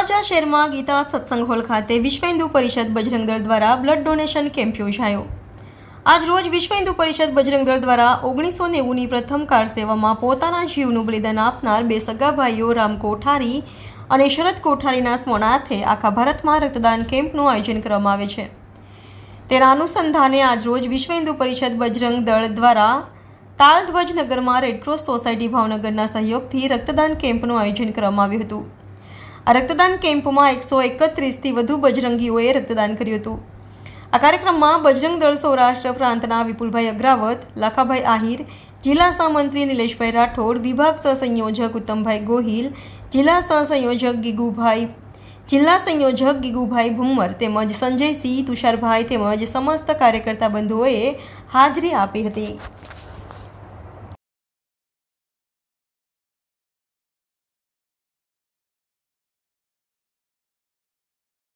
બોટાદ શહેરમાં ગીતા સત્સંગ હોલ ખાતે વિશ્વ હિન્દુ પરિષદ બજરંગ દળ દ્વારા બ્લડ ડોનેશન કેમ્પ યોજાયો. આજ રોજ વિશ્વ હિન્દુ પરિષદ બજરંગ દળ દ્વારા ઓગણીસો નેવુંની પ્રથમ કાર સેવામાં પોતાના જીવનું બલિદાન આપનાર બે સગા ભાઈઓ રામ કોઠારી અને શરદ કોઠારીના સ્મરણાર્થે આખા ભારતમાં રક્તદાન કેમ્પનું આયોજન કરવામાં આવે છે. તેના અનુસંધાને આજરોજ વિશ્વ હિન્દુ પરિષદ બજરંગ દળ દ્વારા તાલધ્વજ નગરમાં રેડક્રોસ સોસાયટી ભાવનગરના સહયોગથી રક્તદાન કેમ્પનું આયોજન કરવામાં આવ્યું હતું. આ રક્તદાન કેમ્પમાં એકસો એકત્રીસથી વધુ બજરંગીઓએ રક્તદાન કર્યું હતું. આ કાર્યક્રમમાં બજરંગ દળ સૌરાષ્ટ્ર પ્રાંતના વિપુલભાઈ અગ્રાવત, લાખાભાઈ આહિર, જિલ્લા સહમંત્રી નિલેશભાઈ રાઠોડ, વિભાગ સહસંયોજક ઉત્તમભાઈ ગોહિલ, જિલ્લા સહસંયોજક ગીગુભાઈ, જિલ્લા સંયોજક ગીગુભાઈ ભુમ્મર તેમજ સંજયસિંહ તુષારભાઈ તેમજ સમસ્ત કાર્યકર્તા બંધુઓએ હાજરી આપી હતી.